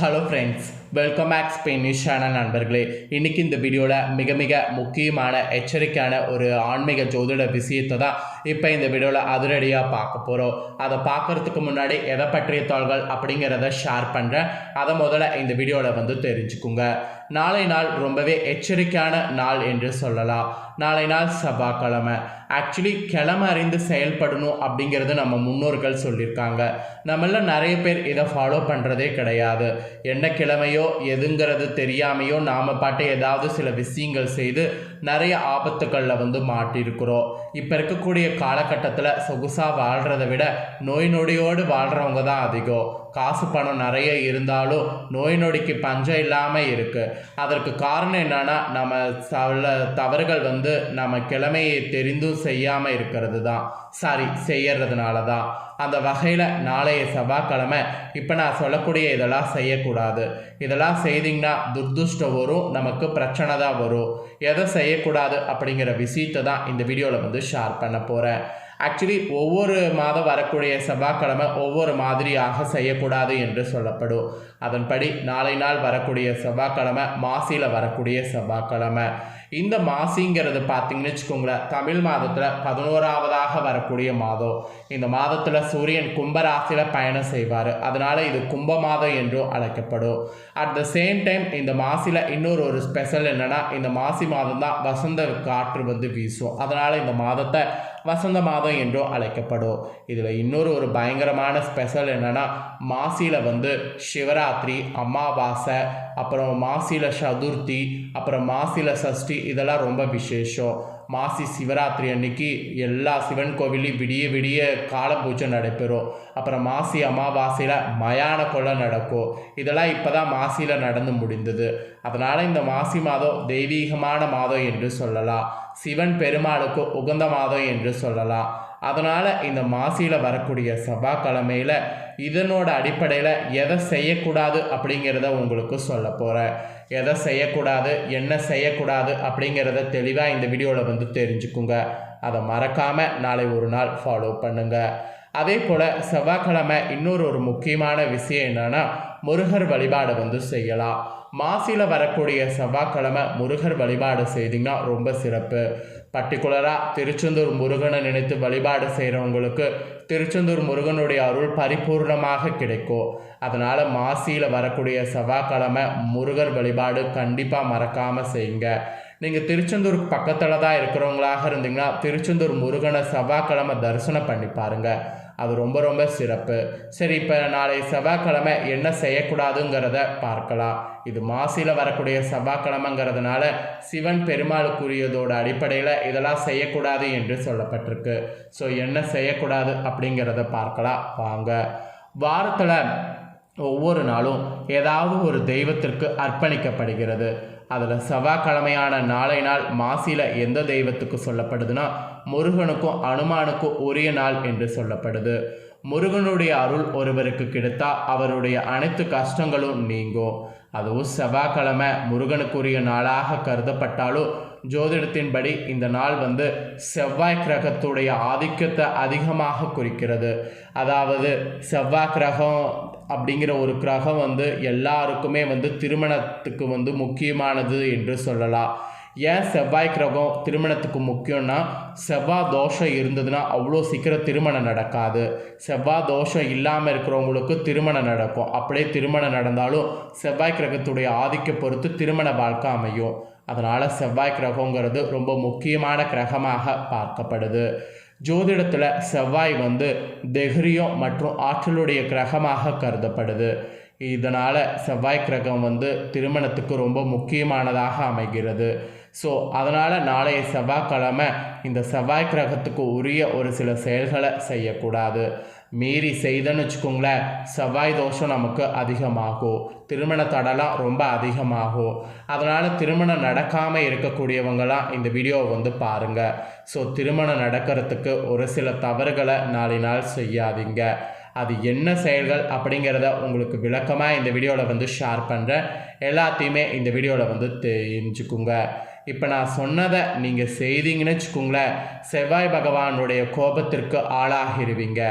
Hello friends welcome back Spanish channel நண்பர்களே. இன்றைக்கி இந்த வீடியோவில் மிக மிக முக்கியமான எச்சரிக்கையான ஒரு ஆன்மீக ஜோதிட விஷயத்தை தான் இப்போ இந்த வீடியோவில் அதிரடியாக பார்க்க போகிறோம் அதை பார்க்குறதுக்கு முன்னாடி எதை பற்றிய தாள்கள் அப்படிங்கிறத ஷேர் பண்ணுறேன் அதை முதல்ல இந்த வீடியோவில் வந்து தெரிஞ்சுக்குங்க. நாளை நாள் ரொம்பவே எச்சரிக்கையான நாள் என்று சொல்லலாம். நாளை நாள் செவ்வாய்க்கிழமை. ஆக்சுவலி கிழமை அறிந்து செயல்படணும் அப்படிங்கிறது நம்ம முன்னோர்கள் சொல்லியிருக்காங்க. நம்மள நிறைய பேர் இதை ஃபாலோ பண்ணுறதே கிடையாது. என்ன கிழமையோ எதுங்கிறது தெரியாமையோ நாம் பாட்டு ஏதாவது சில விஷயங்கள் செய்து நிறைய ஆபத்துக்களில் வந்து மாட்டியிருக்கிறோம் இப்போ இருக்கக்கூடிய காலகட்டத்தில் சொகுசாக வாழ்கிறத விட நோய் நொடியோடு வாழ்கிறவங்க தான் அதிகம். காசு பணம் நிறைய இருந்தாலும் நோய் நொடிக்கு பஞ்சம் இல்லாமல் இருக்குது அதற்கு காரணம் என்னன்னா நம்ம சில தவறுகள் வந்து நம்ம கிழமையை தெரிந்தும் செய்யாமல் இருக்கிறது தான் சாரி செய்யறதுனால தான் அந்த வகையில் நாளைய செவ்வாய்க்கிழமை இப்போ நான் சொல்லக்கூடிய இதெல்லாம் செய்யக்கூடாது. இதெல்லாம் செய்தீங்கன்னா துர்துஷ்டம் வரும் நமக்கு பிரச்சனை தான் வரும். எதை செய்யக்கூடாது அப்படிங்கிற விஷயத்தை தான் இந்த வீடியோவில் வந்து ஷேர் பண்ண போகிறேன் ஆக்சுவலி ஒவ்வொரு மாதம் வரக்கூடிய செவ்வாய்க்கிழமை ஒவ்வொரு மாதிரியாக செய்யக்கூடாது என்று சொல்லப்படும். அதன்படி நாளை நாள் வரக்கூடிய செவ்வாய்க்கிழமை மாசியில் வரக்கூடிய செவ்வாய்க்கிழமை. இந்த மாசிங்கிறது பார்த்தீங்கன்னு வச்சுக்கோங்களேன் தமிழ் மாதத்தில் பதினோராவதாக வரக்கூடிய மாதம். இந்த மாதத்தில் சூரியன் கும்பராசியில் பயணம் செய்வார். அதனால் இது கும்ப மாதம் என்றும் அழைக்கப்படும். அட் த சேம் டைம் இந்த மாசியில் இன்னொரு ஒரு ஸ்பெஷல் என்னென்னா இந்த மாசி மாதம் தான் வசந்த காற்று வந்து வீசும். அதனால் இந்த மாதத்தை வசந்த மாதம் என்றும் அழைக்கப்படும். இதில் இன்னொரு ஒரு பயங்கரமான ஸ்பெஷல் என்னென்னா மாசியில் வந்து சிவராத்திரி அமாவாசை அப்புறம் மாசியில் சதுர்த்தி அப்புறம் மாசியில் சஷ்டி இதெல்லாம் ரொம்ப விசேஷம். மாசி சிவராத்திரி அன்னைக்கு எல்லா சிவன் கோவிலையும் விடிய விடிய கால பூஜை நடைபெறும். அப்புறம் மாசி அமாவாசையில் மயான கொலை நடக்கும். இதெல்லாம் இப்போ தான் மாசியில் நடந்து முடிந்தது. அதனால் இந்த மாசி மாதம் தெய்வீகமான மாதம் என்று சொல்லலாம். சிவன் பெருமாளுக்கு உகந்த மாதம் என்று சொல்லலாம். அதனால் இந்த மாசியில் வரக்கூடிய செவ்வாய்க்கிழமையில் இதனோட அடிப்படையில் எதை செய்யக்கூடாது அப்படிங்கிறத உங்களுக்கு சொல்ல போகிறேன் எதை செய்யக்கூடாது என்ன செய்யக்கூடாது அப்படிங்கிறத தெளிவாக இந்த வீடியோவில் வந்து தெரிஞ்சுக்குங்க. அதை மறக்காமல் நாளை ஒரு நாள் ஃபாலோ பண்ணுங்கள் அதே போல் செவ்வாய்க்கிழமை இன்னொரு ஒரு முக்கியமான விஷயம் என்னென்னா முருகர் வழிபாடு வந்து செய்யலாம். மாசியில் வரக்கூடிய செவ்வாய்க்கிழமை முருகர் வழிபாடு செய்திங்கன்னா ரொம்ப சிறப்பு. பர்டிகுலராக திருச்செந்தூர் முருகனை நினைத்து வழிபாடு செய்கிறவங்களுக்கு திருச்செந்தூர் முருகனுடைய அருள் பரிபூர்ணமாக கிடைக்கும். அதனால் மாசியில் வரக்கூடிய செவ்வாய்க்கிழமை முருகர் வழிபாடு கண்டிப்பாக மறக்காமல் செய்யுங்க. நீங்கள் திருச்செந்தூருக்கு பக்கத்தில் தான் இருக்கிறவங்களாக இருந்தீங்கன்னா திருச்செந்தூர் முருகனை செவ்வாய்க்கிழமை தரிசனம் பண்ணி பாருங்கள் அது ரொம்ப ரொம்ப சிறப்பு. சரி இப்போ நாளை செவ்வாய்க்கிழமை என்ன செய்யக்கூடாதுங்கிறத பார்க்கலாம். இது மாசியில் வரக்கூடிய செவ்வாய்க்கிழமைங்கிறதுனால சிவன் பெருமாளுக்குரியதோட அடிப்படையில் இதெல்லாம் செய்யக்கூடாது என்று சொல்லப்பட்டிருக்கு. ஸோ என்ன செய்யக்கூடாது அப்படிங்கிறத பார்க்கலாம். வாங்க. வாரத்தில் ஒவ்வொரு நாளும் ஏதாவது ஒரு தெய்வத்திற்கு அர்ப்பணிக்கப்படுகிறது. அதில் செவ்வாய்க்கிழமையான நாளை நாள் மாசியில் எந்த தெய்வத்துக்கு சொல்லப்படுதுன்னா முருகனுக்கும் அனுமானுக்கும் உரிய நாள் என்று சொல்லப்படுது. முருகனுடைய அருள் ஒருவருக்கு கிடைத்தா அவருடைய அனைத்து கஷ்டங்களும் நீங்கும். அதுவும் செவ்வாய்க்கிழமை முருகனுக்குரிய நாளாக கருதப்பட்டாலும் ஜோதிடத்தின்படி இந்த நாள் வந்து செவ்வாய் கிரகத்துடைய ஆதிக்கத்தை அதிகமாக குறிக்கிறது. அதாவது செவ்வாய் கிரகம் அப்படிங்கிற ஒரு கிரகம் வந்து எல்லாருக்குமே வந்து திருமணத்துக்கு வந்து முக்கியமானது என்று சொல்லலாம். ஏன் செவ்வாய் கிரகம் திருமணத்துக்கு முக்கியம்னா செவ்வாய் தோஷம் இருந்ததுன்னா அவ்வளோ சீக்கிரம் திருமணம் நடக்காது. செவ்வாய் தோஷம் இல்லாமல் இருக்கிறவங்களுக்கு திருமணம் நடக்கும். அப்படியே திருமணம் நடந்தாலும் செவ்வாய் கிரகத்துடைய ஆதிக்க பொறுத்து திருமண வாழ்க்கை அமையும். அதனால் செவ்வாய் கிரகங்கிறது ரொம்ப முக்கியமான கிரகமாக பார்க்கப்படுது. ஜோதிடத்தில் செவ்வாய் வந்து தெஹ்ரியம் மற்றும் ஆற்றலுடைய கிரகமாக கருதப்படுது. இதனால் செவ்வாய் கிரகம் வந்து திருமணத்துக்கு ரொம்ப முக்கியமானதாக அமைகிறது. ஸோ அதனால் நாளைய செவ்வாய்க்கிழமை இந்த செவ்வாய் கிரகத்துக்கு உரிய ஒரு சில செயல்களை செய்யக்கூடாது. மீறி செய்தன்னு வச்சுக்கோங்களேன் செவ்வாய் தோஷம் நமக்கு அதிகமாகும். திருமண தடலாம் ரொம்ப அதிகமாகும். அதனால் திருமணம் நடக்காமல் இருக்கக்கூடியவங்களாம் இந்த வீடியோவை வந்து பாருங்கள் ஸோ திருமணம் நடக்கிறதுக்கு ஒரு சில தவறுகளை நாளை நாள் செய்யாதீங்க. அது என்ன செயல்கள் அப்படிங்கிறத உங்களுக்கு விளக்கமாக இந்த வீடியோவில் வந்து ஷேர் பண்ணுறேன் எல்லாத்தையுமே இந்த வீடியோவில் வந்து தெரிஞ்சுக்குங்க. இப்போ நான் சொன்னதை நீங்கள் செய்தீங்கன்னு வச்சுக்கோங்களேன் செவ்வாய் பகவானுடைய கோபத்திற்கு ஆளாகிருவீங்க.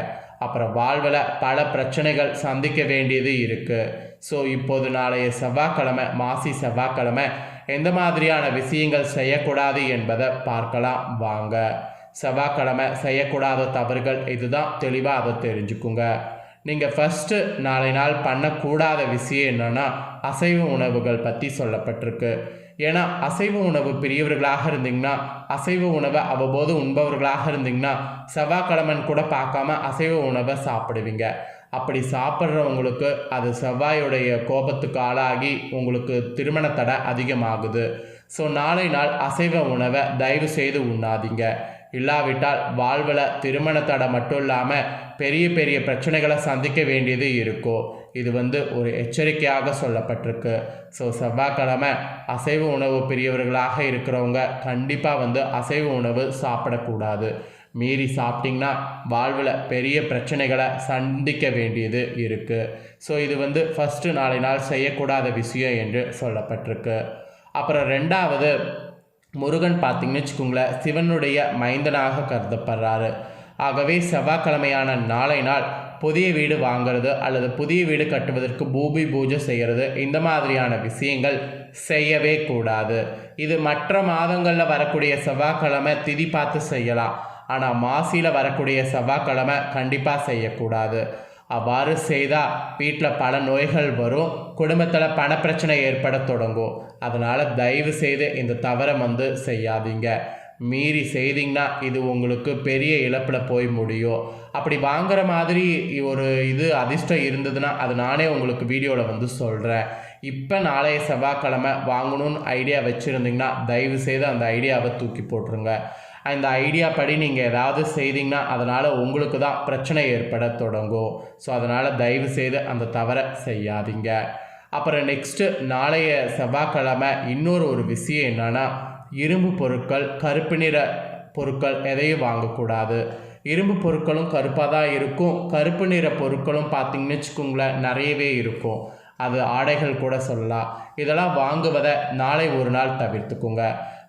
அப்புறம் வாழ்வில் பல பிரச்சனைகள் சந்திக்க வேண்டியது இருக்குது ஸோ இப்போது நாளைய செவ்வாய்க்கிழமை மாசி செவ்வாய்க்கிழமை எந்த மாதிரியான விஷயங்கள் செய்யக்கூடாது என்பதை பார்க்கலாம். வாங்க. செவ்வாய்க்கிழமை செய்யக்கூடாத தவறுகள் இதுதான். தெளிவாக அதை தெரிஞ்சுக்குங்க. நீங்கள் ஃபஸ்ட்டு நாளை நாள் பண்ணக்கூடாத விஷயம் என்னென்னா அசைவ உணவுகள் பற்றி சொல்லப்பட்டிருக்கு. ஏன்னா அசைவ உணவு பெரியவர்களாக இருந்தீங்கன்னா அசைவ உணவை அவ்வப்போது உண்பவர்களாக இருந்தீங்கன்னா செவ்வாய்க்கிழமன் கூட பார்க்காம அசைவ உணவை சாப்பிடுவீங்க. அப்படி சாப்பிட்றவங்களுக்கு அது செவ்வாயுடைய கோபத்துக்கு ஆளாகி உங்களுக்கு திருமண தடை அதிகமாகுது. ஸோ நாளை நாள் அசைவ உணவை தயவு செய்து உண்ணாதீங்க. இல்லாவிட்டால் வாழ்வில் திருமண தடை மட்டும் இல்லாமல் பெரிய பெரிய பிரச்சனைகளை சந்திக்க வேண்டியது இருக்கும் இது வந்து ஒரு எச்சரிக்கையாக சொல்லப்பட்டிருக்கு. ஸோ செவ்வாய்க்கிழமை அசைவ உணவு பெரியவர்களாக இருக்கிறவங்க கண்டிப்பாக வந்து அசைவ உணவு சாப்பிடக்கூடாது. மீறி சாப்பிட்டிங்கன்னா வாழ்வில் பெரிய பிரச்சனைகளை சந்திக்க வேண்டியது இருக்குது ஸோ இது வந்து ஃபஸ்ட்டு நாளை நாள் செய்யக்கூடாத விஷயம் என்று சொல்லப்பட்டிருக்கு. அப்புறம் ரெண்டாவது முருகன் பார்த்தீங்கன்னு வச்சுக்கோங்களேன் சிவனுடைய மைந்தனாக கருதப்படுறாரு. ஆகவே செவ்வாய்க்கிழமையான நாளை நாள் புதிய வீடு வாங்குறது அல்லது புதிய வீடு கட்டுவதற்கு பூமி பூஜை செய்கிறது இந்த மாதிரியான விஷயங்கள் செய்யவே கூடாது. இது மற்ற மாதங்களில் வரக்கூடிய செவ்வாய்க்கிழமை திதி பார்த்து செய்யலாம். ஆனால் மாசியில் வரக்கூடிய செவ்வாய்க்கிழமை கண்டிப்பாக செய்யக்கூடாது. அவ்வாறு செய்தால் வீட்டில் பல நோய்கள் வரும் குடும்பத்தில் பணப்பிரச்சனை ஏற்பட தொடங்கும். அதனால் தயவு செய்து இந்த தவறை வந்து செய்யாதீங்க. மீறி செய்தீங்கன்னா இது உங்களுக்கு பெரிய இழப்பில் போய் முடியும். அப்படி வாங்குற மாதிரி ஒரு இது அதிர்ஷ்டம் இருந்ததுன்னா அது நானே உங்களுக்கு வீடியோவில் வந்து சொல்கிறேன் இப்போ நாளைய செவ்வாய்க்கிழமை வாங்கணும்னு ஐடியா வச்சுருந்தீங்கன்னா தயவு செய்து அந்த ஐடியாவை தூக்கி போட்டுருங்க. இந்த ஐடியா படி நீங்கள் ஏதாவது செய்தீங்கன்னா அதனால் உங்களுக்கு தான் பிரச்சனை ஏற்பட தொடங்கும். ஸோ அதனால் தயவு செய்து அந்த தவறை செய்யாதீங்க. அப்புறம் நெக்ஸ்ட்டு நாளைய செவ்வாய்க்கிழமை இன்னொரு ஒரு விஷயம் என்னென்னா இரும்பு பொருட்கள் கருப்பு நிற பொருட்கள் எதையும் வாங்கக்கூடாது. இரும்பு பொருட்களும் கருப்பாக தான் இருக்கும். கருப்பு நிற பொருட்களும் பார்த்திங்கன்னு வச்சுக்கோங்களேன் நிறையவே இருக்கும். அது ஆடைகள் கூட சொல்லலாம். இதெல்லாம் வாங்குவதை நாளை ஒரு நாள் தவிர்த்துக்குங்க.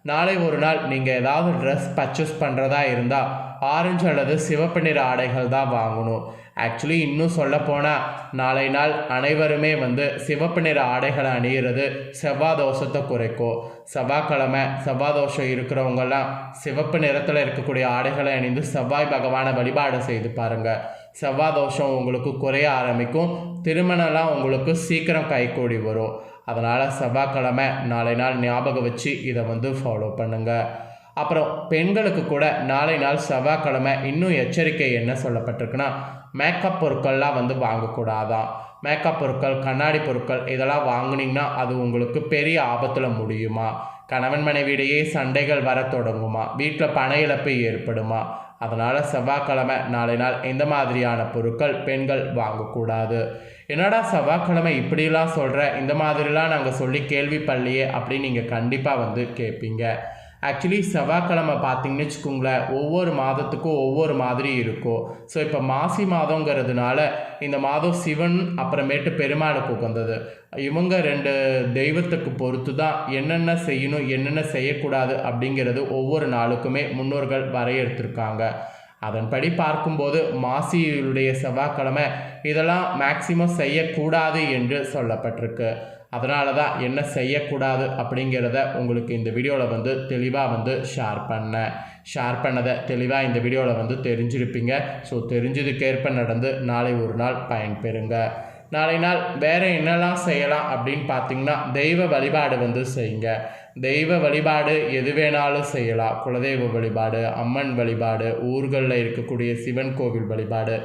நாளை ஒரு நாள் நீங்கள் ஏதாவது ட்ரெஸ் பர்ச்சேஸ் பண்ணுறதா இருந்தால் ஆரஞ்சு அல்லது சிவப்பு நிற ஆடைகள் தான் வாங்கணும். ஆக்சுவலி இன்னும் சொல்லப்போனால் நாளை நாள் அனைவருமே வந்து சிவப்பு நிற ஆடைகளை அணிகிறது செவ்வாய் தோஷத்தை குறைக்கும். செவ்வாய்க்கிழமை செவ்வாய் தோஷம் இருக்கிறவங்கெல்லாம் சிவப்பு நிறத்தில் இருக்கக்கூடிய ஆடைகளை அணிந்து செவ்வாய் பகவானை வழிபாடு செய்து பாருங்கள் செவ்வாய் தோஷம் உங்களுக்கு குறைய ஆரம்பிக்கும். திருமணம்லாம் உங்களுக்கு சீக்கிரம் கைகூடி வரும். அதனால் செவ்வாய்க்கிழமை நாளை நாள் ஞாபகம் வச்சு இதை வந்து ஃபாலோ பண்ணுங்கள் அப்புறம் பெண்களுக்கு கூட நாளை நாள் செவ்வாய்க்கிழமை இன்னும் எச்சரிக்கை என்ன சொல்லப்பட்டிருக்குன்னா மேக்கப் பொருட்கள்லாம் வந்து வாங்கக்கூடாதான். மேக்கப் பொருட்கள் கண்ணாடி பொருட்கள் இதெல்லாம் வாங்கினீங்கன்னா அது உங்களுக்கு பெரிய ஆபத்தில் முடியுமா? கணவன் மனைவியிடையே சண்டைகள் வர தொடங்குமா? வீட்டில் பண இழப்பு ஏற்படுமா? அதனால் செவ்வாய்க்கிழமை நாளை நாள் எந்த மாதிரியான பொருட்கள் பெண்கள் வாங்கக்கூடாது. என்னடா செவ்வாய்க்கிழமை இப்படிலாம் சொல்கிற இந்த மாதிரிலாம் நாங்கள் சொல்லி கேள்விப்படலையே அப்படின்னு நீங்கள் கண்டிப்பாக வந்து கேட்பீங்க ஆக்சுவலி செவ்வாய்க்கிழமை பார்த்தீங்கன்னு வச்சுக்கோங்களேன் ஒவ்வொரு மாதத்துக்கும் ஒவ்வொரு மாதிரி இருக்கும். ஸோ இப்போ மாசி மாதங்கிறதுனால இந்த மாதம் சிவன் அப்புறமேட்டு பெருமாளுக்கு உகந்தது இவங்க ரெண்டு தெய்வத்துக்கு பொறுத்து தான் என்னென்ன செய்யணும் என்னென்ன செய்யக்கூடாது அப்படிங்கிறது ஒவ்வொரு நாளுக்குமே முன்னோர்கள் வரையறுத்திருக்காங்க. அதன்படி பார்க்கும்போது மாசியுடைய செவ்வாய்க்கிழமை இதெல்லாம் மேக்சிமம் செய்யக்கூடாது என்று சொல்லப்பட்டிருக்கு. அதனால தான் என்ன செய்யக்கூடாது அப்படிங்கிறத உங்களுக்கு இந்த வீடியோவில் வந்து தெளிவாக வந்து ஷேர் பண்ணேன் ஷேர் பண்ணதை தெளிவாக இந்த வீடியோவில் வந்து தெரிஞ்சிருப்பீங்க. ஸோ தெரிஞ்சதுக்கேற்ப நடந்து நாளை ஒரு நாள் பயன்பெறுங்க. நாளை நாள் வேறு என்னெல்லாம் செய்யலாம் அப்படின்னு பார்த்தீங்கன்னா தெய்வ வழிபாடு வந்து செய்யுங்க. தெய்வ வழிபாடு எது வேணாலும் செய்யலாம். குலதெய்வ வழிபாடு அம்மன் வழிபாடு ஊர்களில் இருக்கக்கூடிய சிவன் கோவில் வழிபாடு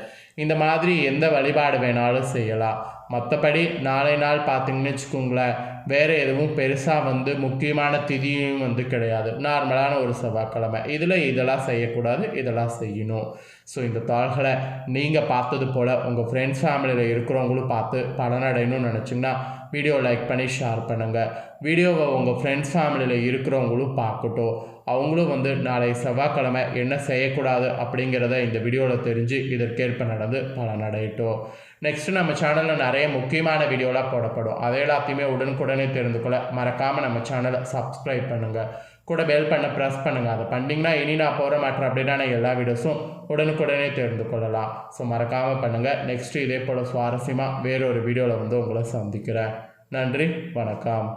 இந்த மாதிரி எந்த வழிபாடு வேணாலும் செய்யலாம். மற்றபடி நாளை நாள் பார்த்தீங்கன்னு வச்சுக்கோங்களேன் வேறு எதுவும் பெருசாக வந்து முக்கியமான திதியும் வந்து கிடையாது. நார்மலான ஒரு செவ்வாய்க்கிழமை. இதில் இதெல்லாம் செய்யக்கூடாது இதெல்லாம் செய்யணும். ஸோ இந்த தாள்களை நீங்கள் பார்த்தது போல் உங்கள் ஃப்ரெண்ட்ஸ் ஃபேமிலியில் இருக்கிறவங்களும் பார்த்து பலனடையணும்னு நினச்சிங்கன்னா வீடியோ லைக் பண்ணி ஷேர் பண்ணுங்கள் வீடியோவை உங்கள் ஃப்ரெண்ட்ஸ் ஃபேமிலியில் இருக்கிறவங்களும் பார்க்கட்டும். அவங்களும் வந்து நாளை செவ்வாய்க்கிழமை என்ன செய்யக்கூடாது அப்படிங்கிறத இந்த வீடியோவில் தெரிஞ்சு இதற்கேற்ப நடந்து பலனடையட்டும் நெக்ஸ்ட்டு நம்ம சேனலில் நிறைய முக்கியமான வீடியோலாம் போடப்படும். அதை எல்லாத்தையுமே உடனுக்குடனே தெரிந்து கொள்ள மறக்காமல் நம்ம சேனலை சப்ஸ்கிரைப் பண்ணுங்கள் கூட பெல் பண்ண ப்ரெஸ் பண்ணுங்கள் அதை பண்ணிங்கன்னா இனி நான் போகிற மாற்ற அப்டேட்டான எல்லா வீடியோஸும் உடனுக்குடனே தெரிந்து கொள்ளலாம். ஸோ மறக்காமல் பண்ணுங்கள் நெக்ஸ்ட்டு இதே போல் சுவாரஸ்யமாக வேறொரு வீடியோவில் வந்து உங்களை சந்திக்கிறேன். நன்றி. வணக்கம்.